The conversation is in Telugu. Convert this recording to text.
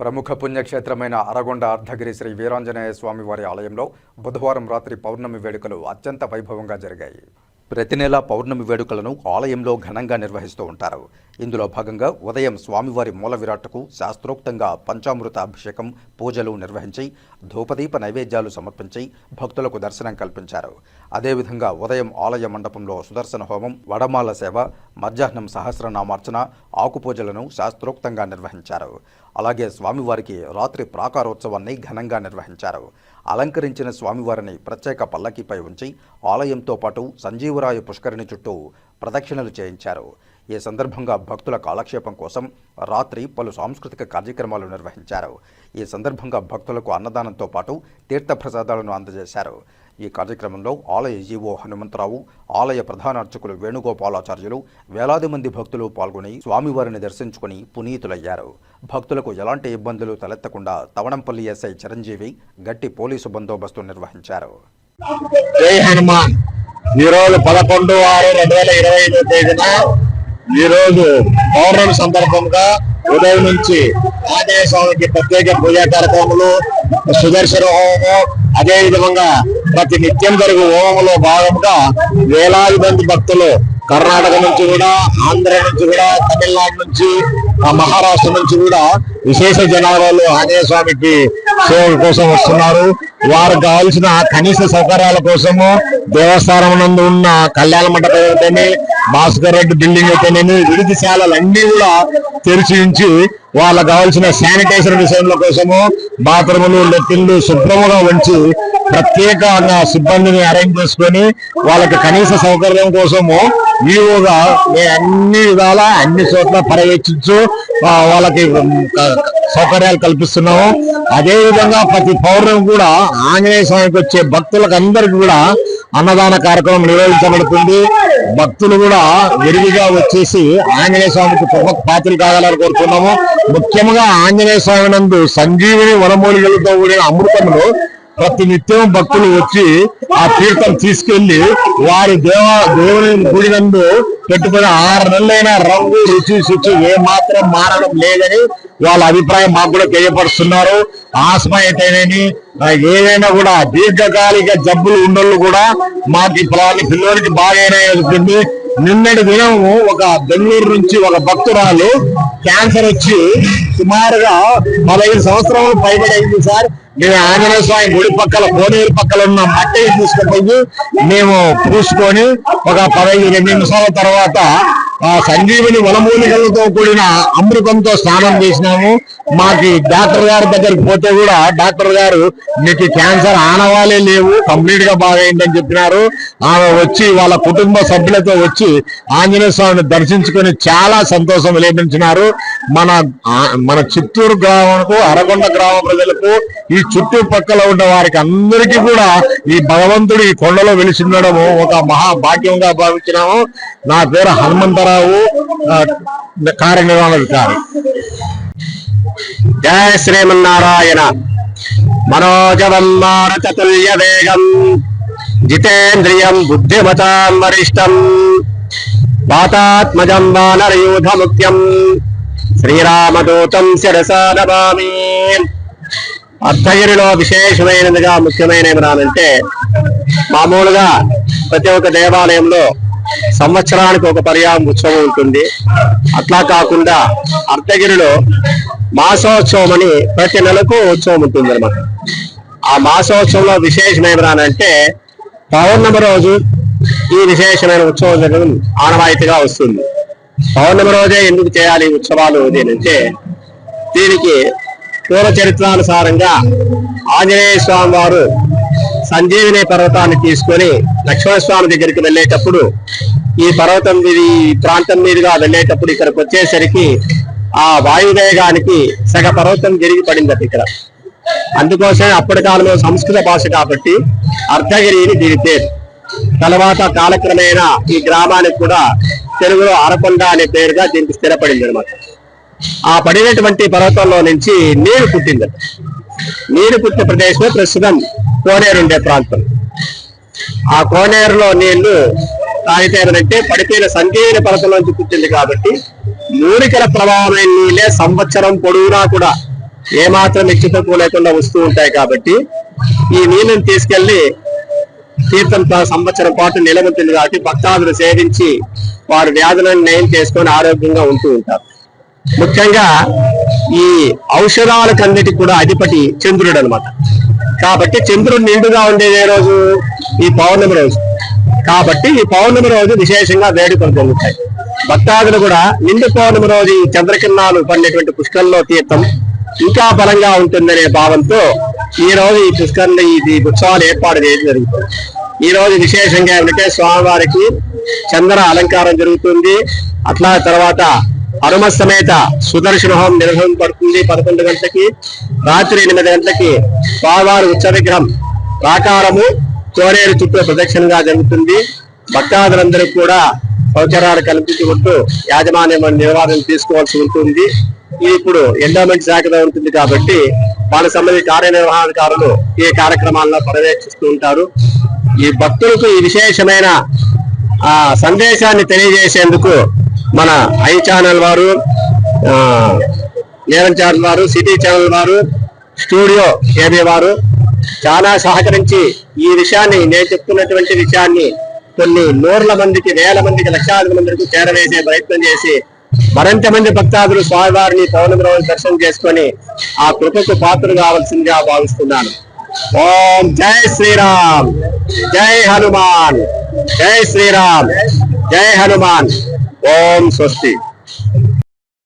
ప్రముఖ పుణ్యక్షేత్రమైన అరగొండ అర్ధగిరి శ్రీ వీరాంజనేయ స్వామి వారి ఆలయంలో బుధవారం రాత్రి పౌర్ణమి వేడుకలు అత్యంత వైభవంగా జరిగాయి. ప్రతి నెల పౌర్ణమి వేడుకలను ఆలయంలో ఘనంగా నిర్వహిస్తూ ఉంటారు. ఇందులో భాగంగా ఉదయం స్వామివారి మూల విరాట్కు శాస్త్రోక్తంగా పంచామృత అభిషేకం పూజలు నిర్వహించి ధూపదీప నైవేద్యాలు సమర్పించి భక్తులకు దర్శనం కల్పించారు. అదేవిధంగా ఉదయం ఆలయ మండపంలో సుదర్శన హోమం వడమాల సేవ మధ్యాహ్నం సహస్రనామార్చన ఆకుపూజలను శాస్త్రోక్తంగా నిర్వహించారు. అలాగే స్వామివారికి రాత్రి ప్రాకారోత్సవాన్ని ఘనంగా నిర్వహించారు. అలంకరించిన స్వామివారిని ప్రత్యేక పల్లకీపై ఉంచి ఆలయంతో పాటు సంజీవరాయ పుష్కరిణి చుట్టూ ప్రదక్షిణలు చేయించారు. ఈ సందర్భంగా భక్తుల కాలక్షేపం కోసం రాత్రి పలు సాంస్కృతిక కార్యక్రమాలు నిర్వహించారు. ఈ సందర్భంగా భక్తులకు అన్నదానంతో పాటు తీర్థప్రసాదాలను అందజేశారు. ఈ కార్యక్రమంలో ఆలయ ఈవో హనుమంతరావు ఆలయ ప్రధాన అర్చకులు వేణుగోపాలాచార్యులు వేలాది మంది భక్తులు పాల్గొని స్వామివారిని దర్శించుకుని పునీతులయ్యారు. భక్తులకు ఎలాంటి ఇబ్బందులు తలెత్తకుండా తవణంపల్లి ఎస్ఐ చిరంజీవి గట్టి పోలీసు బందోబస్తు నిర్వహించారు. జై హనుమాన్. ఈరోజు పదకొండు ఆరు రెండు వేల ఇరవై ఐదో తేదీన ఈరోజు పౌర్ణమి సందర్భంగా ఉదయం నుంచి ఆంజనేయ స్వామికి ప్రత్యేక పూజా కార్యక్రమాలు సుదర్శన హోమము అదే విధంగా ప్రతి నిత్యం జరుగు హోమంలో భాగంగా వేలాది మంది భక్తులు కర్ణాటక నుంచి కూడా ఆంధ్ర నుంచి కూడా తమిళనాడు నుంచి ఆ మహారాష్ట్ర నుంచి కూడా విశేష జనాభాలు ఆంజనేయ స్వామికి సేవ కోసం వస్తున్నారు. వారికి కావాల్సిన కనీస సౌకర్యాల కోసము దేవస్థానం నందు ఉన్న కళ్యాణ మండపం భాస్కర్ రెడ్డి బిల్డింగ్ అయితేనేమి విడిది అన్ని కూడా తెరిచి ఉంచి వాళ్ళకు కావాల్సిన శానిటైజర్ విషయంలో కోసము బాత్రూములు లెట్టిన్లు శుభ్రముగా ఉంచి ప్రత్యేకంగా సిబ్బందిని అరేంజ్ చేసుకొని వాళ్ళకి కనీస సౌకర్యం కోసము వివోగా అన్ని విధాల అన్ని చోట్ల పర్యవేక్షించు వాళ్ళకి సౌకర్యాలు కల్పిస్తున్నాము. అదే విధంగా ప్రతి పౌర్ణమి కూడా ఆంజనేయ స్వామికి వచ్చే భక్తులకు అందరికి కూడా అన్నదాన కార్యక్రమం నిర్వహించబడుతుంది. భక్తులు కూడా విరివిగా వచ్చేసి ఆంజనేయ స్వామికి ప్రముఖ పాత్రలు కావాలని కోరుతున్నాము. ముఖ్యంగా ఆంజనేయ స్వామి నందు సంజీవిని వనమూలికలతో కూడిన అమృతములు ప్రతి నిత్యం భక్తులు వచ్చి ఆ తీర్థం తీసుకెళ్ళి వారి దేవ దేవుని గుడి నందు పెట్టుకుని ఆరు నెలలైన రంగు రుచి శుచి ఏ మాత్రం మారడం లేదని వాళ్ళ అభిప్రాయం మాకు కూడా తెలియపరుస్తున్నారు. ఆస్మ అయితేనేమి ఏదైనా కూడా దీర్ఘకాలిక జబ్బులు ఉండళ్ళు కూడా మాకు ఈ పిల్లలకి పిల్లలకి బాగా నిన్నటి దినము ఒక బెంగళూరు నుంచి ఒక భక్తురాలు క్యాన్సర్ వచ్చి సుమారుగా పదహైదు సంవత్సరాలు పైబడి అయింది సార్. మేము ఆంజనేయ స్వామి గుడి పక్కల కోనేరు పక్కల ఉన్న మట్టి తీసుకుపోయి మేము పూసుకొని ఒక పదహైదు రెండు నిమిషాల తర్వాత ఆ సంజీవిని వనమూలికలతో కూడిన అమృతంతో స్నానం చేసినాము. మాకు డాక్టర్ గారి దగ్గరికి పోతే కూడా డాక్టర్ గారు మీకు క్యాన్సర్ ఆనవాలే లేవు కంప్లీట్గా బాగైందని చెప్పినారు. ఆమె వచ్చి వాళ్ళ కుటుంబ సభ్యులతో వచ్చి ఆంజనేయ స్వామిని దర్శించుకొని చాలా సంతోషం వెలిపించినారు మన ఆ- మన చిత్తూరు గ్రామంకు అరగొండ గ్రామ ప్రజలకు ఈ చుట్టుపక్కల ఉన్న వారికి అందరికీ కూడా ఈ భగవంతుడు ఈ కొండలో వెలిసిండడము ఒక మహాభాగ్యంగా భావించినాము. నా పేరు హనుమంతరావు కార్యనిర్వహణాధికారి జయ శ్రీమన్నారాయణ. మనోజవం మారుతతుల్య వేగం. జితేంద్రియం బుద్ధిమతాం వరిష్టం. పాతాత్మజం వానరయూధ ముఖ్యం శ్రీరామదూతం శిరసా నమామి అర్ధగిరిలో విశేషమైనదిగా ముఖ్యమైన ఏమరానంటే మామూలుగా ప్రతి ఒక్క దేవాలయంలో సంవత్సరానికి ఒక పర్యాయం ఉత్సవం ఉంటుంది. అట్లా కాకుండా అర్ధగిరిలో మాసోత్సవం అని ప్రతి నెలకు ఉత్సవం ఉంటుంది అనమాట ఆ మాసోత్సవంలో విశేషం ఏమరానంటే పౌర్ణమి రోజు ఈ విశేషమైన ఉత్సవం జరగడం ఆనవాయితీగా వస్తుంది. పౌర్ణమి రోజే ఎందుకు చేయాలి ఉత్సవాలు అంటే దీనికి పూర్వ చరిత్రానుసారంగా ఆంజనేయ స్వామి వారు సంజీవిని పర్వతాన్ని తీసుకొని లక్ష్మణ స్వామి దగ్గరికి వెళ్ళేటప్పుడు ఈ పర్వతం మీద ఈ ప్రాంతం మీదుగా వెళ్ళేటప్పుడు ఇక్కడికి వచ్చేసరికి ఆ వాయువేగానికి సగ పర్వతం జరిగి పడిందట ఇక్కడ. అందుకోసమే అప్పటి కాలంలో సంస్కృత భాష కాబట్టి అర్ధగిరిని దీని పేరు. తర్వాత కాలక్రమేణా ఈ గ్రామానికి కూడా తెలుగులో అరకొండ అనే పేరుగా దీనికి స్థిరపడింది అనమాట ఆ పడినటువంటి పర్వతంలో నుంచి నీరు పుట్టిందట నీరు పుట్టిన ప్రదేశమే ప్రస్తుతం కోనేరు ఉండే ప్రాంతం. ఆ కోనేరులో నీళ్ళు తాగితే ఏమనంటే పడిపోయిన సంకీర్ణ పర్వతం నుంచి పుట్టింది కాబట్టి మూలికల ప్రభావమైన నీళ్ళే సంవత్సరం పొడవునా కూడా ఏమాత్రం హెచ్చుతక్కువ లేకుండా వస్తూ ఉంటాయి కాబట్టి ఈ నీళ్ళని తీసుకెళ్ళి తీర్థం సంవత్సరం పాటు నిలబడుతుంది కాబట్టి భక్తాదులు సేవించి వారు వ్యాధులను నయం చేసుకొని ఆరోగ్యంగా ఉంటూ ఉంటారు. ముఖ్యంగా ఈ ఔషధాలకన్నిటికి కూడా అధిపతి చంద్రుడు అన్నమాట. కాబట్టి చంద్రుడు నిండుగా ఉండేది ఏ రోజు? ఈ పౌర్ణమి రోజు. కాబట్టి ఈ పౌర్ణమి రోజు విశేషంగా వేడుకలు జరుగుతాయి భక్తాదులు కూడా నిండు పౌర్ణమి రోజు ఈ చంద్రకిరణాలు పడినటువంటి పుష్కరంలో తీర్థం ఇంకా బలంగా ఉంటుందనే భావంతో ఈ రోజు ఈ పుష్కరంలో ఈ ఉత్సవాలు ఏర్పాటు చేయడం జరుగుతుంది. ఈ రోజు విశేషంగా ఏమిటంటే స్వామివారికి చంద్ర అలంకారం జరుగుతుంది. అట్లా తర్వాత హనుమ సమేత సుదర్శన హోమం నిర్వహింపబడుతుంది పదకొండు గంటలకి. రాత్రి ఎనిమిది గంటలకి స్వామివారి ఉచ్చ విగ్రహం ప్రాకారము తోరేరు చుట్టూ ప్రదక్షిణగా జరుగుతుంది. భక్తాదులందరూ కూడా సౌకర్యాలు కల్పించుకుంటూ యాజమాన్యం నిర్వహణ తీసుకోవాల్సి ఉంటుంది. ఇది ఇప్పుడు ఎండోమెంట్ శాఖలో ఉంటుంది కాబట్టి వాళ్ళ సంబంధించి కార్యనిర్వహణకారులు ఈ కార్యక్రమాల్లో పర్యవేక్షిస్తూ ఉంటారు. ఈ భక్తులకు ఈ విశేషమైన ఆ సందేశాన్ని తెలియజేసేందుకు మన ఐ ఛానల్ వారు నేరం ఛానల్ వారు సిటీ ఛానల్ వారు స్టూడియో ఏబీ వారు చాలా సహకరించి ఈ విషయాన్ని నేను చెప్తున్నటువంటి విషయాన్ని కొన్ని నూర్ల మందికి వేల మందికి లక్షాది మందికి చేరవేసే ప్రయత్నం చేసి మరింత మంది భక్తాదులు స్వామివారిని పౌర్ణమి రోజు దర్శనం చేసుకొని ఆ కృపకు పాత్రలు కావాల్సిందిగా భావిస్తున్నాను. ఓం జై శ్రీరామ్! జై హనుమాన్! జై శ్రీరామ్! జై హనుమాన్! ఓం స్వస్తి